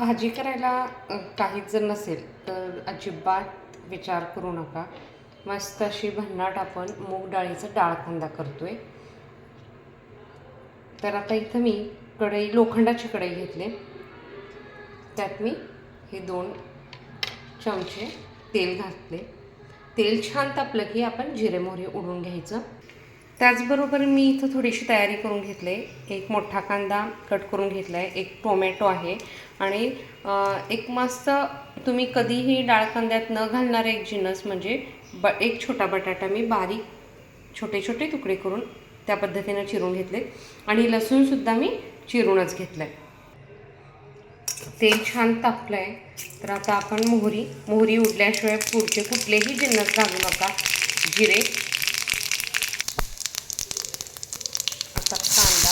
भाजी करायला काहीच जर नसेल तर अजिबात विचार करू नका. मस्त अशी भन्नाट आपण मूग डाळीचा डाळ कांदा करतोय. तर आता इथं मी कढई लोखंडाची कढई घेतली. त्यात मी हे दोन चमचे तेल घातले. तेल छान तापलं की आपण जिरे मोहरी उडून घ्यायचं. त्याचबरोबर मी इथं थोडीशी तयारी करून घेतली. एक मोठा कांदा कट करून घेतला आहे एक टोमॅटो आहे. आणि एक मस्त तुम्ही कधीही डाळ कांद्यात न घालणारा एक जिनस म्हणजे ब एक छोटा बटाटा मी बारीक छोटे छोटे तुकडे करून त्या पद्धतीनं चिरून घेतले. आणि लसूणसुद्धा मी चिरूनच घेतलं आहे तेल छान तापलं आहे तर आता आपण मोहरी मोहरी उडल्याशिवाय पुढचे कुठलेही जिन्नस घालू नका. जिरे आता कांदा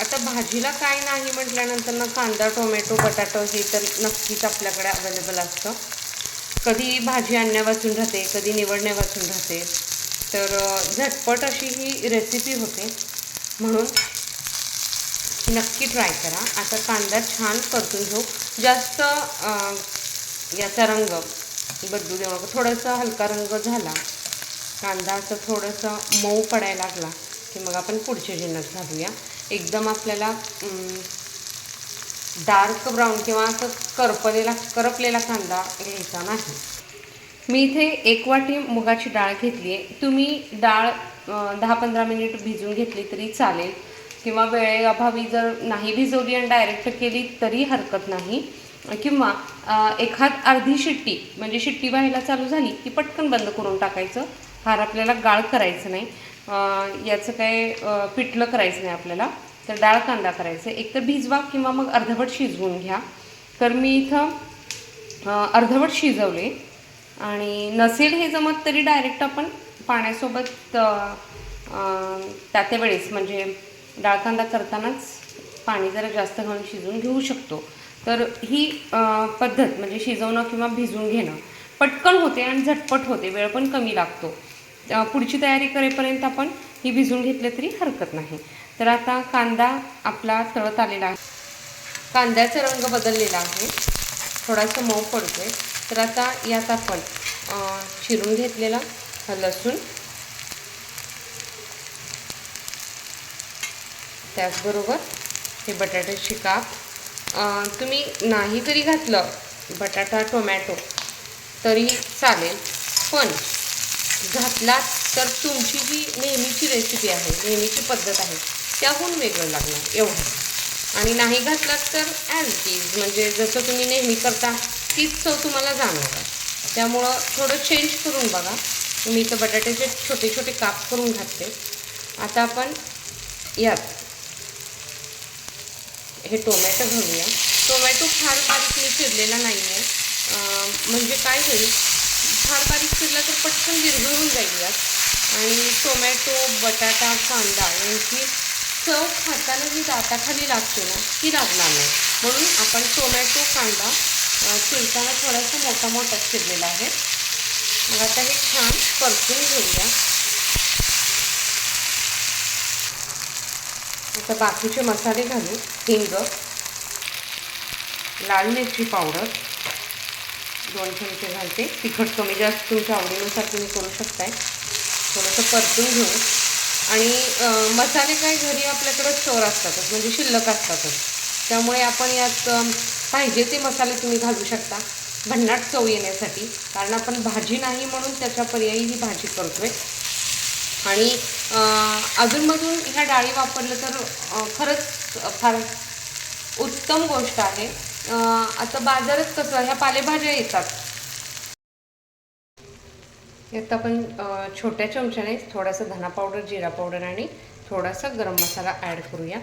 आता भाजीला काय नाही म्हटल्यानंतर ना कांदा टोमॅटो बटाटो हे तर नक्कीच आपल्याकडे अवेलेबल असतं. कधी भाजी आणण्यापासून राहते कधी निवडण्यापासून राहते. तर झटपट अशी ही रेसिपी होते. म्हणून नक्की ट्राय करा. आता कांदा छान परतून घेऊ. जास्त याचा रंग बदलू देऊ नका. थोडासा हलका रंग झाला. कांदा असं थोडंसं मऊ पडायला लागला की मग आपण पुढचे जिन्नस घालूया. एकदम आपल्याला डार्क ब्राऊन किंवा असं करपलेला करपलेला कांदा घ्यायचा नाही. मी इथे एक वाटी मुगाची डाळ घेतली आहे तुम्ही डाळ दहा पंधरा मिनिट भिजून घेतली तरी चालेल. किंवा वेळेअभावी जर नाही भिजवली आणि डायरेक्ट केली तरी हरकत नाही. किंवा एखाद अर्धी शिट्टी म्हणजे शिट्टी व्हायला चालू झाली की पटकन बंद करून टाकायचं. फार आपल्याला गाळ करायचं नाही. याचं काय पिठलं करायचं नाही आपल्याला. तर डाळ कांदा करायचं. एक तर भिजवा किंवा मग अर्धवट शिजवून घ्या. तर मी इथं अर्धवट शिजवले. आणि नसेल हे जमत तरी डायरेक्ट आपण पाण्यासोबत त्या त्या वेळेस म्हणजे डाळ कांदा करतानाच पाणी जरा जास्त घालून शिजवून घेऊ शकतो. तर ही पद्धत म्हणजे शिजवणं किंवा भिजवून घेणं पटकन होते आणि झटपट होते. वेळ पण कमी लागतो. पुढची तयारी करेपर्यंत आपण ही भिजून घेतलं तरी हरकत नाही. तर आता कांदा आपला तळत आलेला आहे. कांद्याचा रंग बदललेला आहे. थोडासा मऊ पडतोय. तर आता यात आपण चिरून घेतलेला लसूण. त्याचबरोबर हे बटाट्याची काप. तुम्ही नाही जरी घातलं बटाटा टोमॅटो तरी चालेल. पण घातलात तर तुमची जी नेहमीची रेसिपी आहे नेहमीची पद्धत आहे त्याहून वेगळं लागणार एवढं. आणि नाही घातलात तर ॲज इज म्हणजे जसं तुम्ही नेहमी करता तीच चव तुम्हाला जाणवणार. त्यामुळं थोडं चेंज करून बघा. मी तर बटाट्याचे छोटे छोटे काप करून घातले. आता आपण यात हे टोमॅटो घालूया. टोमॅटो फार बारीक मी चिरलेला नाही आहे म्हणजे काय होईल फार बारीक चिरला तर पटकन विरघळून जाईल यात. आणि टोमॅटो बटाटा कांदा यांची चव खाताना जी दाताखाली लागते ना ती लागणार नाही. म्हणून आपण टोमॅटो कांदा चिरताना थोडासा मोठा मोठा चिरलेला आहे. मग आता हे छान परतून घेऊया. आता बाकीचे मसाले घालू. हिंग लाल मिरची पावडर. दोन चमचे घालते. तिखट कमी जास्त तुमच्या आवडीनुसार तुम्ही करू शकताय. थोडंसं परतून घेऊ. आणि मसाले काय घरी आपल्याकडं स्टोर असतातच म्हणजे शिल्लक असतातच. त्यामुळे आपण यात पाहिजे ते मसाले तुम्ही घालू शकता. भन्नाट चव येण्यासाठी. कारण आपण भाजी नाही म्हणून त्याच्या पर्यायी ही भाजी करतोय. आणि अजूनमधून ह्या डाळी वापरलं तर खरंच फार उत्तम गोष्ट आहे. आता बाजारात कसं ह्या पालेभाज्या येतात. यात आपण छोट्या चमच्याने थोडासा धना पावडर जिरा पावडर आणि थोडासा गरम मसाला ॲड करूया.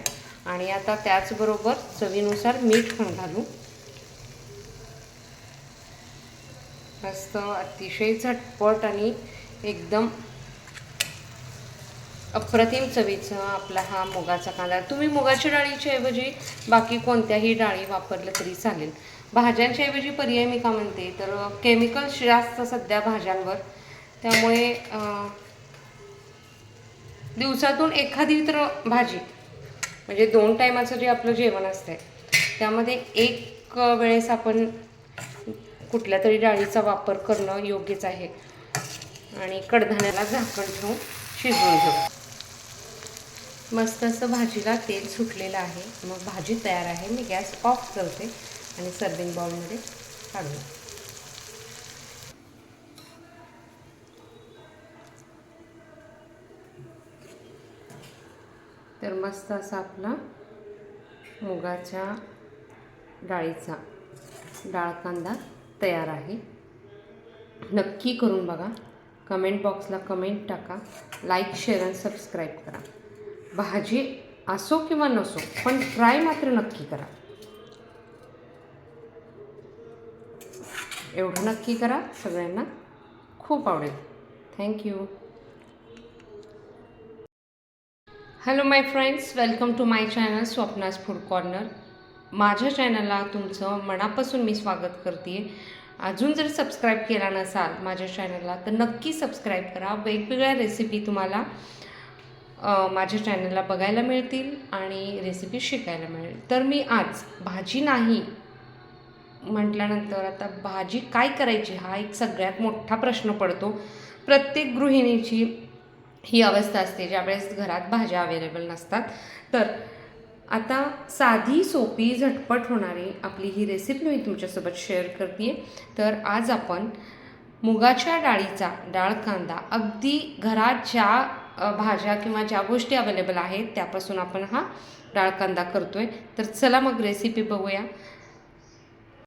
आणि आता त्याचबरोबर चवीनुसार मीठ पण घालू. मस्त अतिशय झटपट आणि एकदम अप्रतिम चवीचा आपला हा मुगाचा कांदा. तुम्ही मुगाच्या डाळीच्या ऐवजी बाकी कोणत्याही डाळी वापरलं तरी चालेल. भाज्यांच्या ऐवजी पर्याय मी का म्हणते? तर केमिकल्स जास्त सध्या भाज्यांवर. त्यामुळे दिवसातून एखादी तर भाजी म्हणजे दोन टायमाचं जे आपलं जेवण असतंय त्यामध्ये एक वेळेस आपण कुठल्या तरी डाळीचा वापर करणं योग्यच आहे. आणि कडधान्याला झाकण ठेवून शिजवून घेऊ मस्त असं भाजीला तेल सुटलेलं आहे. मग भाजी तयार आहे. मी गॅस ऑफ करते आणि सर्विंग बाउलमध्ये काढून तर मस्त असा आपला मुगाच्या डाळीचा डाळ कांदा तयार आहे. नक्की करून बघा. कमेंट बॉक्सला कमेंट टाका. लाईक शेअर आणि सबस्क्राईब करा. भाजी असो किंवा नसो पण ट्राय मात्र नक्की करा. एवढं नक्की करा सगळ्यांना खूप आवडेल. Thank you hello my friends welcome to my channel Swapna's food corner माझ्या चॅनलला तुमचं मनापासून मी स्वागत करते. अजून जर सबस्क्राईब केला नसाल माझ्या चॅनलला तर नक्की सबस्क्राईब करा. वेगवेगळ्या रेसिपी तुम्हाला माझ्या चॅनलला बघायला मिळतील आणि रेसिपी शिकायला मिळेल. तर मी आज भाजी नाही म्हटल्यानंतर आता भाजी काय करायची हा एक सगळ्यात मोठा प्रश्न पडतो. प्रत्येक गृहिणीची ही अवस्था असते ज्यावेळेस घरात भाज्या अवेलेबल नसतात. तर आता साधी सोपी झटपट होणारी आपली ही रेसिपी मी तुमच्यासोबत शेअर करते तर आज आपण मुगाच्या डाळीचा डाळ कांदा अगदी घरात ज्या भाज्या किंवा ज्या गोष्टी अवेलेबल आहेत त्यापासून आपण हा डाळ कांदा करतो आहे तर चला मग रेसिपी बघूया.